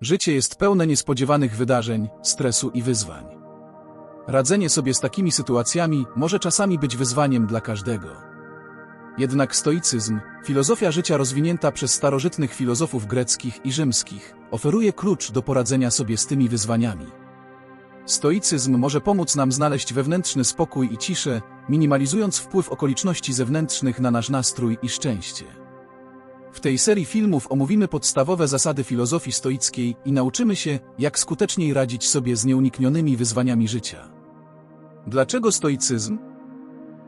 Życie jest pełne niespodziewanych wydarzeń, stresu i wyzwań. Radzenie sobie z takimi sytuacjami może czasami być wyzwaniem dla każdego. Jednak stoicyzm, filozofia życia rozwinięta przez starożytnych filozofów greckich i rzymskich, oferuje klucz do poradzenia sobie z tymi wyzwaniami. Stoicyzm może pomóc nam znaleźć wewnętrzny spokój i ciszę, minimalizując wpływ okoliczności zewnętrznych na nasz nastrój i szczęście. W tej serii filmów omówimy podstawowe zasady filozofii stoickiej i nauczymy się, jak skuteczniej radzić sobie z nieuniknionymi wyzwaniami życia. Dlaczego stoicyzm?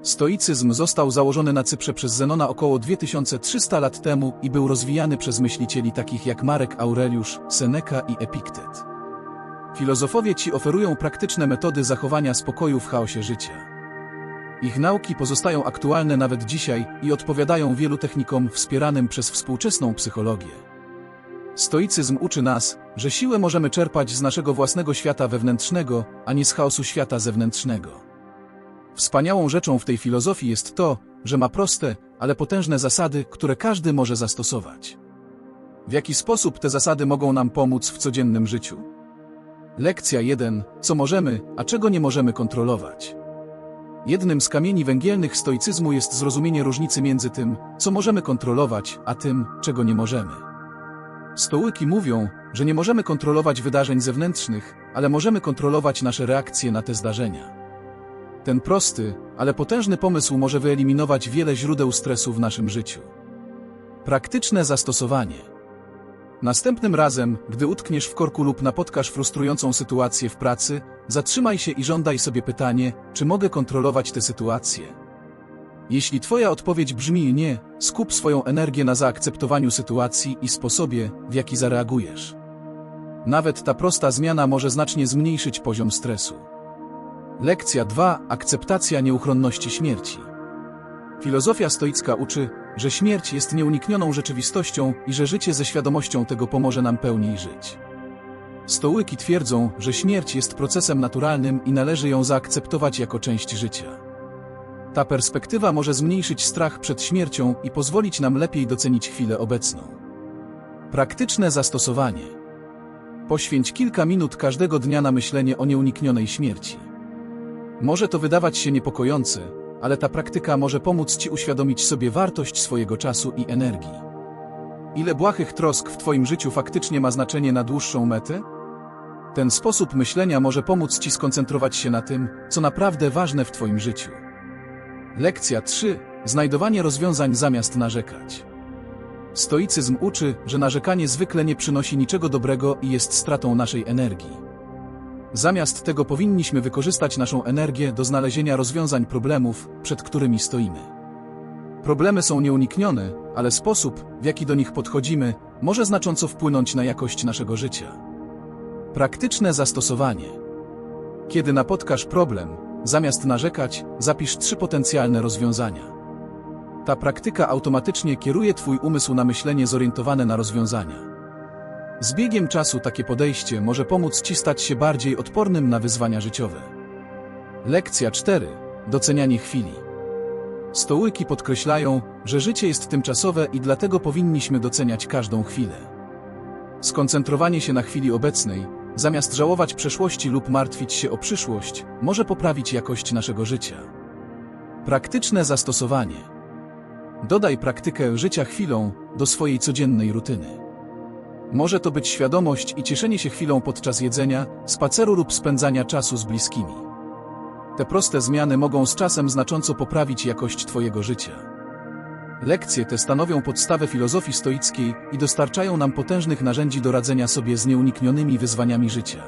Stoicyzm został założony na Cyprze przez Zenona około 2300 lat temu i był rozwijany przez myślicieli takich jak Marek Aureliusz, Seneca i Epiktet. Filozofowie ci oferują praktyczne metody zachowania spokoju w chaosie życia. Ich nauki pozostają aktualne nawet dzisiaj i odpowiadają wielu technikom wspieranym przez współczesną psychologię. Stoicyzm uczy nas, że siłę możemy czerpać z naszego własnego świata wewnętrznego, a nie z chaosu świata zewnętrznego. Wspaniałą rzeczą w tej filozofii jest to, że ma proste, ale potężne zasady, które każdy może zastosować. W jaki sposób te zasady mogą nam pomóc w codziennym życiu? Lekcja 1. Co możemy, a czego nie możemy kontrolować? Jednym z kamieni węgielnych stoicyzmu jest zrozumienie różnicy między tym, co możemy kontrolować, a tym, czego nie możemy. Stołyki mówią, że nie możemy kontrolować wydarzeń zewnętrznych, ale możemy kontrolować nasze reakcje na te zdarzenia. Ten prosty, ale potężny pomysł może wyeliminować wiele źródeł stresu w naszym życiu. Praktyczne zastosowanie. Następnym razem, gdy utkniesz w korku lub napotkasz frustrującą sytuację w pracy, zatrzymaj się i żądaj sobie pytanie, czy mogę kontrolować tę sytuację. Jeśli Twoja odpowiedź brzmi nie, skup swoją energię na zaakceptowaniu sytuacji i sposobie, w jaki zareagujesz. Nawet ta prosta zmiana może znacznie zmniejszyć poziom stresu. Lekcja 2. Akceptacja nieuchronności śmierci. Filozofia stoicka uczy, że śmierć jest nieuniknioną rzeczywistością i że życie ze świadomością tego pomoże nam pełniej żyć. Stołyki twierdzą, że śmierć jest procesem naturalnym i należy ją zaakceptować jako część życia. Ta perspektywa może zmniejszyć strach przed śmiercią i pozwolić nam lepiej docenić chwilę obecną. Praktyczne zastosowanie. Poświęć kilka minut każdego dnia na myślenie o nieuniknionej śmierci. Może to wydawać się niepokojące, ale ta praktyka może pomóc Ci uświadomić sobie wartość swojego czasu i energii. Ile błahych trosk w Twoim życiu faktycznie ma znaczenie na dłuższą metę? Ten sposób myślenia może pomóc Ci skoncentrować się na tym, co naprawdę ważne w Twoim życiu. Lekcja 3. Znajdowanie rozwiązań zamiast narzekać. Stoicyzm uczy, że narzekanie zwykle nie przynosi niczego dobrego i jest stratą naszej energii. Zamiast tego powinniśmy wykorzystać naszą energię do znalezienia rozwiązań problemów, przed którymi stoimy. Problemy są nieuniknione, ale sposób, w jaki do nich podchodzimy, może znacząco wpłynąć na jakość naszego życia. Praktyczne zastosowanie. Kiedy napotkasz problem, zamiast narzekać, zapisz trzy potencjalne rozwiązania. Ta praktyka automatycznie kieruje Twój umysł na myślenie zorientowane na rozwiązania. Z biegiem czasu takie podejście może pomóc Ci stać się bardziej odpornym na wyzwania życiowe. Lekcja 4. Docenianie chwili. Stołyki podkreślają, że życie jest tymczasowe i dlatego powinniśmy doceniać każdą chwilę. Skoncentrowanie się na chwili obecnej, zamiast żałować przeszłości lub martwić się o przyszłość, może poprawić jakość naszego życia. Praktyczne zastosowanie. Dodaj praktykę życia chwilą do swojej codziennej rutyny. Może to być świadomość i cieszenie się chwilą podczas jedzenia, spaceru lub spędzania czasu z bliskimi. Te proste zmiany mogą z czasem znacząco poprawić jakość Twojego życia. Lekcje te stanowią podstawę filozofii stoickiej i dostarczają nam potężnych narzędzi do radzenia sobie z nieuniknionymi wyzwaniami życia.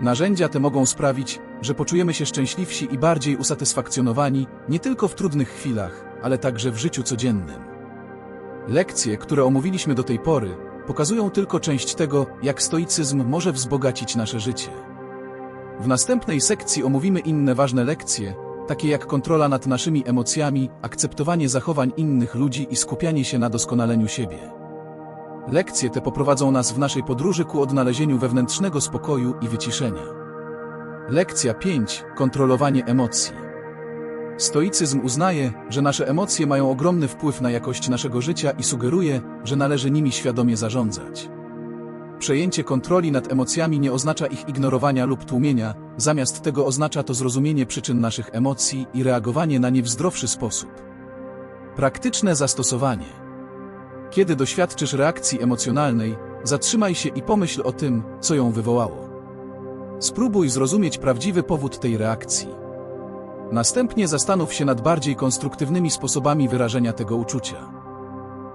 Narzędzia te mogą sprawić, że poczujemy się szczęśliwsi i bardziej usatysfakcjonowani nie tylko w trudnych chwilach, ale także w życiu codziennym. Lekcje, które omówiliśmy do tej pory, pokazują tylko część tego, jak stoicyzm może wzbogacić nasze życie. W następnej sekcji omówimy inne ważne lekcje, takie jak kontrola nad naszymi emocjami, akceptowanie zachowań innych ludzi i skupianie się na doskonaleniu siebie. Lekcje te poprowadzą nas w naszej podróży ku odnalezieniu wewnętrznego spokoju i wyciszenia. Lekcja 5. Kontrolowanie emocji. Stoicyzm uznaje, że nasze emocje mają ogromny wpływ na jakość naszego życia i sugeruje, że należy nimi świadomie zarządzać. Przejęcie kontroli nad emocjami nie oznacza ich ignorowania lub tłumienia, zamiast tego oznacza to zrozumienie przyczyn naszych emocji i reagowanie na nie w zdrowszy sposób. Praktyczne zastosowanie. Kiedy doświadczysz reakcji emocjonalnej, zatrzymaj się i pomyśl o tym, co ją wywołało. Spróbuj zrozumieć prawdziwy powód tej reakcji. Następnie zastanów się nad bardziej konstruktywnymi sposobami wyrażenia tego uczucia.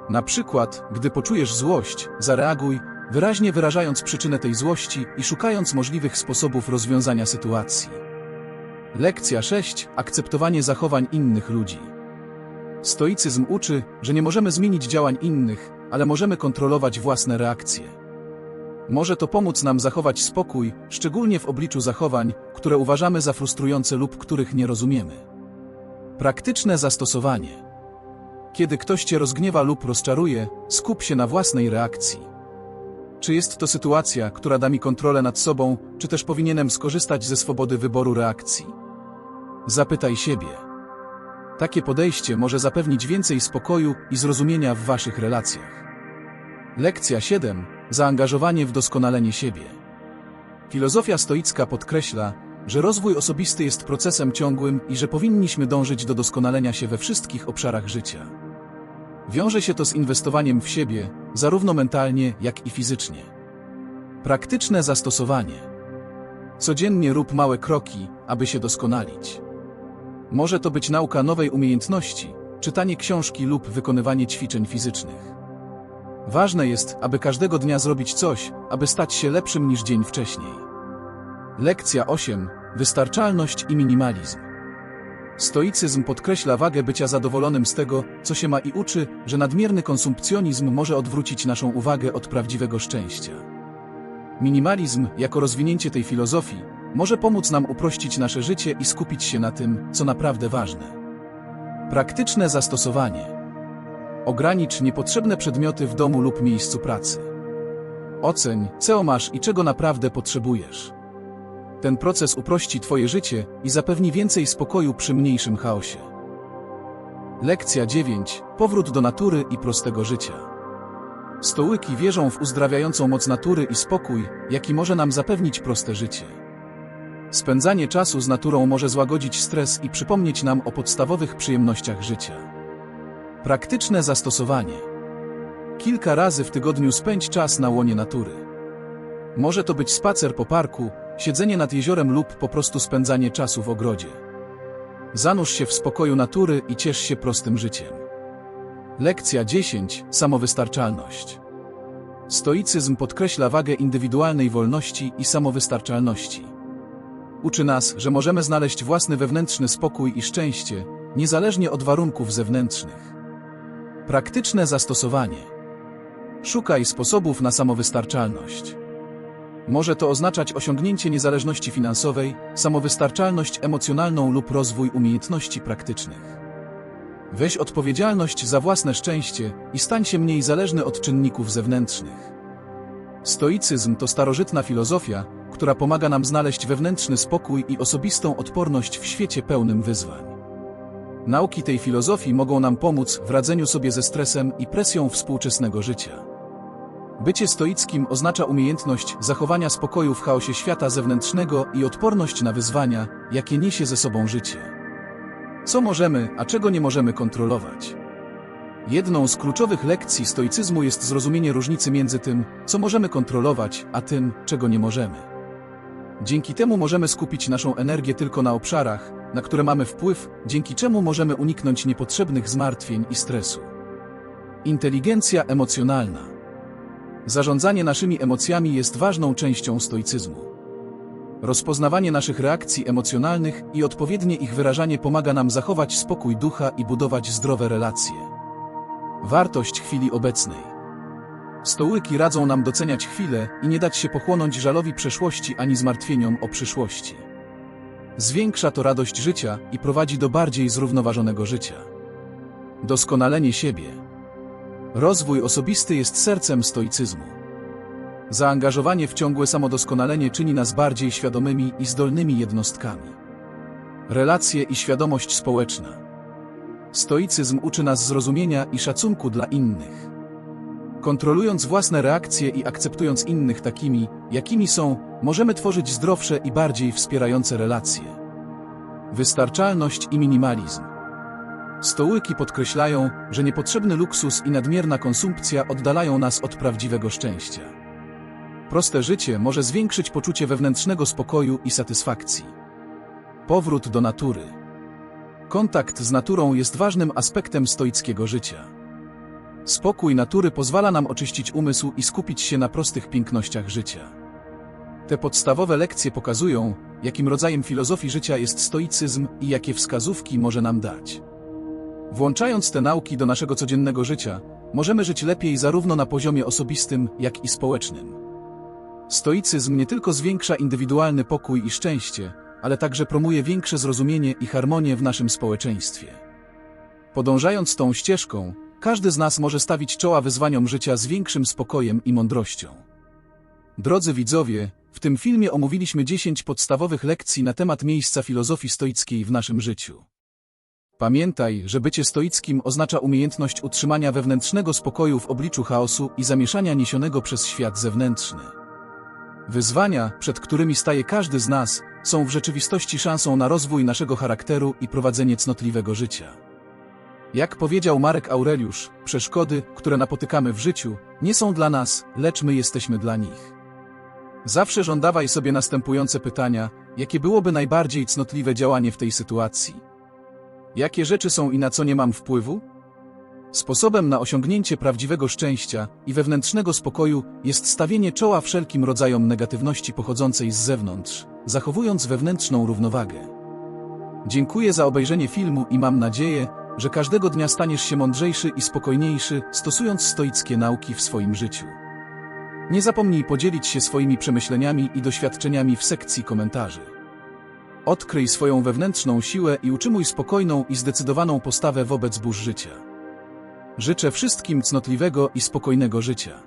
Na przykład, gdy poczujesz złość, zareaguj, wyraźnie wyrażając przyczynę tej złości i szukając możliwych sposobów rozwiązania sytuacji. Lekcja 6. Akceptowanie zachowań innych ludzi. Stoicyzm uczy, że nie możemy zmienić działań innych, ale możemy kontrolować własne reakcje. Może to pomóc nam zachować spokój, szczególnie w obliczu zachowań, które uważamy za frustrujące lub których nie rozumiemy. Praktyczne zastosowanie. Kiedy ktoś cię rozgniewa lub rozczaruje, skup się na własnej reakcji. Czy jest to sytuacja, która da mi kontrolę nad sobą, czy też powinienem skorzystać ze swobody wyboru reakcji? Zapytaj siebie. Takie podejście może zapewnić więcej spokoju i zrozumienia w waszych relacjach. Lekcja 7. Zaangażowanie w doskonalenie siebie. Filozofia stoicka podkreśla, że rozwój osobisty jest procesem ciągłym i że powinniśmy dążyć do doskonalenia się we wszystkich obszarach życia. Wiąże się to z inwestowaniem w siebie, zarówno mentalnie, jak i fizycznie. Praktyczne zastosowanie. Codziennie rób małe kroki, aby się doskonalić. Może to być nauka nowej umiejętności, czytanie książki lub wykonywanie ćwiczeń fizycznych. Ważne jest, aby każdego dnia zrobić coś, aby stać się lepszym niż dzień wcześniej. Lekcja 8. Wystarczalność i minimalizm. Stoicyzm podkreśla wagę bycia zadowolonym z tego, co się ma i uczy, że nadmierny konsumpcjonizm może odwrócić naszą uwagę od prawdziwego szczęścia. Minimalizm, jako rozwinięcie tej filozofii, może pomóc nam uprościć nasze życie i skupić się na tym, co naprawdę ważne. Praktyczne zastosowanie. Ogranicz niepotrzebne przedmioty w domu lub miejscu pracy. Oceń, co masz i czego naprawdę potrzebujesz. Ten proces uprości Twoje życie i zapewni więcej spokoju przy mniejszym chaosie. Lekcja 9. Powrót do natury i prostego życia. Stołyki wierzą w uzdrawiającą moc natury i spokój, jaki może nam zapewnić proste życie. Spędzanie czasu z naturą może złagodzić stres i przypomnieć nam o podstawowych przyjemnościach życia. Praktyczne zastosowanie. Kilka razy w tygodniu spędź czas na łonie natury. Może to być spacer po parku, siedzenie nad jeziorem lub po prostu spędzanie czasu w ogrodzie. Zanurz się w spokoju natury i ciesz się prostym życiem. Lekcja 10. Samowystarczalność. Stoicyzm podkreśla wagę indywidualnej wolności i samowystarczalności. Uczy nas, że możemy znaleźć własny wewnętrzny spokój i szczęście, niezależnie od warunków zewnętrznych. Praktyczne zastosowanie. Szukaj sposobów na samowystarczalność. Może to oznaczać osiągnięcie niezależności finansowej, samowystarczalność emocjonalną lub rozwój umiejętności praktycznych. Weź odpowiedzialność za własne szczęście i stań się mniej zależny od czynników zewnętrznych. Stoicyzm to starożytna filozofia, która pomaga nam znaleźć wewnętrzny spokój i osobistą odporność w świecie pełnym wyzwań. Nauki tej filozofii mogą nam pomóc w radzeniu sobie ze stresem i presją współczesnego życia. Bycie stoickim oznacza umiejętność zachowania spokoju w chaosie świata zewnętrznego i odporność na wyzwania, jakie niesie ze sobą życie. Co możemy, a czego nie możemy kontrolować? Jedną z kluczowych lekcji stoicyzmu jest zrozumienie różnicy między tym, co możemy kontrolować, a tym, czego nie możemy. Dzięki temu możemy skupić naszą energię tylko na obszarach, na które mamy wpływ, dzięki czemu możemy uniknąć niepotrzebnych zmartwień i stresu. Inteligencja emocjonalna. Zarządzanie naszymi emocjami jest ważną częścią stoicyzmu. Rozpoznawanie naszych reakcji emocjonalnych i odpowiednie ich wyrażanie pomaga nam zachować spokój ducha i budować zdrowe relacje. Wartość chwili obecnej. Stołyki radzą nam doceniać chwilę i nie dać się pochłonąć żalowi przeszłości ani zmartwieniom o przyszłości. Zwiększa to radość życia i prowadzi do bardziej zrównoważonego życia. Doskonalenie siebie. Rozwój osobisty jest sercem stoicyzmu. Zaangażowanie w ciągłe samodoskonalenie czyni nas bardziej świadomymi i zdolnymi jednostkami. Relacje i świadomość społeczna. Stoicyzm uczy nas zrozumienia i szacunku dla innych. Kontrolując własne reakcje i akceptując innych takimi, jakimi są, możemy tworzyć zdrowsze i bardziej wspierające relacje. Wystarczalność i minimalizm. Stołyki podkreślają, że niepotrzebny luksus i nadmierna konsumpcja oddalają nas od prawdziwego szczęścia. Proste życie może zwiększyć poczucie wewnętrznego spokoju i satysfakcji. Powrót do natury. Kontakt z naturą jest ważnym aspektem stoickiego życia. Spokój natury pozwala nam oczyścić umysł i skupić się na prostych pięknościach życia. Te podstawowe lekcje pokazują, jakim rodzajem filozofii życia jest stoicyzm i jakie wskazówki może nam dać. Włączając te nauki do naszego codziennego życia, możemy żyć lepiej zarówno na poziomie osobistym, jak i społecznym. Stoicyzm nie tylko zwiększa indywidualny pokój i szczęście, ale także promuje większe zrozumienie i harmonię w naszym społeczeństwie. Podążając tą ścieżką, każdy z nas może stawić czoła wyzwaniom życia z większym spokojem i mądrością. Drodzy widzowie, w tym filmie omówiliśmy 10 podstawowych lekcji na temat miejsca filozofii stoickiej w naszym życiu. Pamiętaj, że bycie stoickim oznacza umiejętność utrzymania wewnętrznego spokoju w obliczu chaosu i zamieszania niesionego przez świat zewnętrzny. Wyzwania, przed którymi staje każdy z nas, są w rzeczywistości szansą na rozwój naszego charakteru i prowadzenie cnotliwego życia. Jak powiedział Marek Aureliusz, przeszkody, które napotykamy w życiu, nie są dla nas, lecz my jesteśmy dla nich. Zawsze żądawaj sobie następujące pytania, jakie byłoby najbardziej cnotliwe działanie w tej sytuacji? Jakie rzeczy są i na co nie mam wpływu? Sposobem na osiągnięcie prawdziwego szczęścia i wewnętrznego spokoju jest stawienie czoła wszelkim rodzajom negatywności pochodzącej z zewnątrz, zachowując wewnętrzną równowagę. Dziękuję za obejrzenie filmu i mam nadzieję, że każdego dnia staniesz się mądrzejszy i spokojniejszy, stosując stoickie nauki w swoim życiu. Nie zapomnij podzielić się swoimi przemyśleniami i doświadczeniami w sekcji komentarzy. Odkryj swoją wewnętrzną siłę i utrzymuj spokojną i zdecydowaną postawę wobec burz życia. Życzę wszystkim cnotliwego i spokojnego życia.